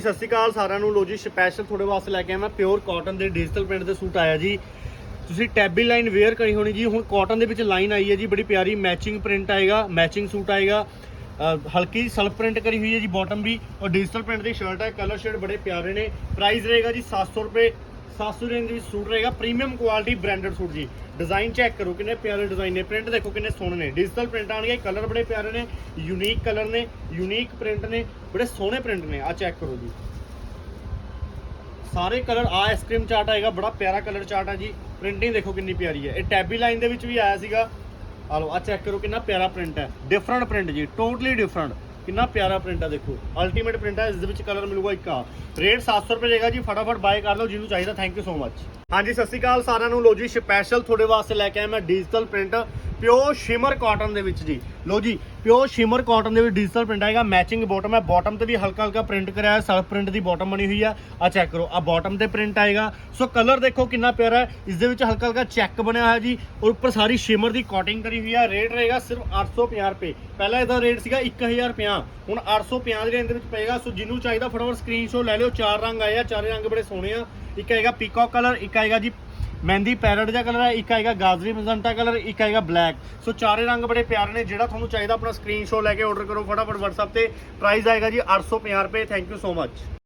ਸਤਿ ਸ਼੍ਰੀ ਅਕਾਲ ਸਾਰਿਆਂ ਨੂੰ। ਲੋ ਜੀ ਸਪੈਸ਼ਲ ਤੁਹਾਡੇ ਵਾਸਤੇ ਲੈ ਕੇ ਆਇਆ ਮੈਂ ਪਿਓਰ ਕਾਟਨ ਦੇ ਡਿਜੀਟਲ ਪ੍ਰਿੰਟ ਦੇ ਸੂਟ ਆਇਆ ਜੀ। ਤੁਸੀਂ ਟੈਬੀ ਲਾਈਨ ਵੇਅਰ ਕਰੀ ਹੋਣੀ ਜੀ। ਹੁਣ ਕਾਟਨ ਦੇ ਵਿੱਚ ਲਾਈਨ ਆਈ ਹੈ ਜੀ, ਬੜੀ ਪਿਆਰੀ ਮੈਚਿੰਗ ਪ੍ਰਿੰਟ ਆਏਗਾ ਮੈਚਿੰਗ ਸੂਟ ਆਏਗਾ। ਹਲਕੀ ਸਲਫ ਪ੍ਰਿੰਟ ਕਰੀ ਹੋਈ ਹੈ ਜੀ ਬਾਟਮ ਵੀ ਔਰ ਡਿਜੀਟਲ ਪ੍ਰਿੰਟ ਦੀ ਸ਼ਰਟ ਹੈ ਕਲਰ ਸ਼ੇਡ ਬੜੇ ਪਿਆਰੇ ਨੇ। ਪ੍ਰਾਈਸ ਰਹੇਗਾ ਜੀ 700 ਰੁਪਏ। 700 ਰੇਂਜ ਦੇ ਵਿੱਚ ਸੂਟ ਰਹੇਗਾ। ਪ੍ਰੀਮੀਅਮ ਕੁਆਲਿਟੀ ਬ੍ਰਾਂਡਡ ਸੂਟ ਜੀ। ਡਿਜ਼ਾਈਨ ਚੈੱਕ ਕਰੋ ਕਿੰਨੇ ਪਿਆਰੇ ਡਿਜ਼ਾਈਨ ਨੇ। ਪ੍ਰਿੰਟ ਦੇਖੋ ਕਿੰਨੇ ਸੋਹਣੇ ਨੇ। ਡਿਜੀਟਲ ਪ੍ਰਿੰਟ ਆਣਗੇ ਕਲਰ ਬੜੇ ਪਿਆਰੇ ਨੇ। ਯੂਨੀਕ ਕਲਰ ਨੇ। ਯੂਨੀਕ ਪ੍ਰਿੰਟ ਨੇ। ਬੜੇ ਸੋਹਣੇ ਪ੍ਰਿੰਟ ਨੇ। ਆ ਚੈੱਕ ਕਰੋ ਜੀ। ਸਾਰੇ ਕਲਰ ਆ ਆਈਸਕ੍ਰੀਮ ਚਾਰਟ ਆਏਗਾ। ਬੜਾ ਪਿਆਰਾ ਕਲਰ ਚਾਰਟ ਆ ਜੀ। ਪ੍ਰਿੰਟਿੰਗ ਦੇਖੋ ਕਿੰਨੀ ਪਿਆਰੀ ਹੈ। ਇਹ ਟੈਬੀ ਲਾਈਨ ਦੇ ਵਿੱਚ ਵੀ ਆਇਆ ਸੀਗਾ। ਆ ਲਓ ਆ ਚੈੱਕ ਕਰੋ ਕਿੰਨਾ ਪਿਆਰਾ ਪ੍ਰਿੰਟ ਹੈ। ਡਿਫਰੈਂਟ ਪ੍ਰਿੰਟ ਜੀ। ਟੋਟਲੀ ਡਿਫਰੈਂਟ ਕਿੰਨਾ ਪਿਆਰਾ ਪ੍ਰਿੰਟ ਹੈ ਦੇਖੋ। ਅਲਟੀਮੇਟ ਪ੍ਰਿੰਟ ਹੈ ਇਸ ਦੇ ਵਿੱਚ ਕਲਰ ਮਿਲੂਗਾ ਇੱਕ ਆ। ਰੇਟ 700 ਰੁਪਏ ਜਾਏਗਾ ਜੀ, ਫਟਾਫਟ ਬਾਏ ਕਰ ਲਓ, ਜਿਹਨੂੰ ਚਾਹੀਦਾ ਥੈਂਕ ਯੂ ਸੋ ਮੱਚ ਹਾਂਜੀ, ਸਤਿ ਸ਼੍ਰੀ ਅਕਾਲ ਸਾਰਿਆਂ ਨੂੰ। ਲੋ ਜੀ ਸਪੈਸ਼ਲ ਤੁਹਾਡੇ ਵਾਸਤੇ ਲੈ ਕੇ ਆਇਆ ਮੈਂ digital print pure shimmer cotton ਦੇ ਵਿੱਚ ਜੀ। ਲੋ ਜੀ, ਪਿਓਰ ਸ਼ਿਮਰ ਕਾਟਨ ਦੇ ਵਿੱਚ ਡਿਜੀਟਲ ਪ੍ਰਿੰਟ ਆਏਗਾ ਮੈਚਿੰਗ ਬਾਟਮ ਹੈ। ਬਾਟਮ ਤੇ ਵੀ ਹਲਕਾ ਹਲਕਾ ਪ੍ਰਿੰਟ ਕਰਿਆ ਹੈ ਸਲਫ ਪ੍ਰਿੰਟ ਦੀ ਬਾਟਮ ਬਣੀ ਹੋਈ ਆ। ਆ ਚੈੱਕ ਕਰੋ, ਆ ਬਾਟਮ ਤੇ ਪ੍ਰਿੰਟ ਆਏਗਾ। ਸੋ ਕਲਰ ਦੇਖੋ ਕਿੰਨਾ ਪਿਆਰਾ ਹੈ। ਇਸ ਦੇ ਵਿੱਚ ਹਲਕਾ ਹਲਕਾ ਚੈੱਕ ਬਣਿਆ ਹੋਇਆ ਜੀ। ਔਰ ਉੱਪਰ ਸਾਰੀ ਸ਼ਿਮਰ ਦੀ ਕੋਟਿੰਗ ਕਰੀ ਹੋਈ ਆ। ਰੇਟ ਰਹੇਗਾ ਸਿਰਫ 850 ਰੁਪਏ। ਪਹਿਲਾਂ ਇਹਦਾ ਰੇਟ ਸੀਗਾ 1050 ਹੁਣ 850 ਦੀ ਰੇਂਜ ਦੇ ਵਿੱਚ ਪਏਗਾ। ਸੋ ਜਿਹਨੂੰ ਚਾਹੀਦਾ ਫਟਾਫਟ ਸਕਰੀਨਸ਼ਾਟ ਲੈ ਲਿਓ। ਚਾਰ ਰੰਗ ਆਏ ਆ, ਚਾਰੇ ਰੰਗ ਬੜੇ ਸੋਹਣੇ ਆ। ਇੱਕ ਆਏਗਾ ਪੀਕੌਕ ਕਲਰ ਇੱਕ ਆਏਗਾ ਜੀ ਮਹਿੰਦੀ ਪੈਰਟ ਦਾ ਕਲਰ ਹੈ, ਇੱਕ ਆਏਗਾ ਗਾਜਰੀ ਮਜੰਟਾ ਕਲਰ, ਇੱਕ ਆਏਗਾ ਬਲੈਕ। ਸੋ ਚਾਰੇ ਰੰਗ ਬੜੇ ਪਿਆਰੇ ਨੇ, ਜਿਹੜਾ ਤੁਹਾਨੂੰ ਚਾਹੀਦਾ ਆਪਣਾ ਸਕਰੀਨਸ਼ਾਟ ਲੈ ਕੇ ਆਰਡਰ ਕਰੋ ਫਟਾਫਟ WhatsApp ਤੇ। ਪ੍ਰਾਈਸ ਆਏਗਾ ਜੀ 850 ਰੁਪਏ। Thank you so much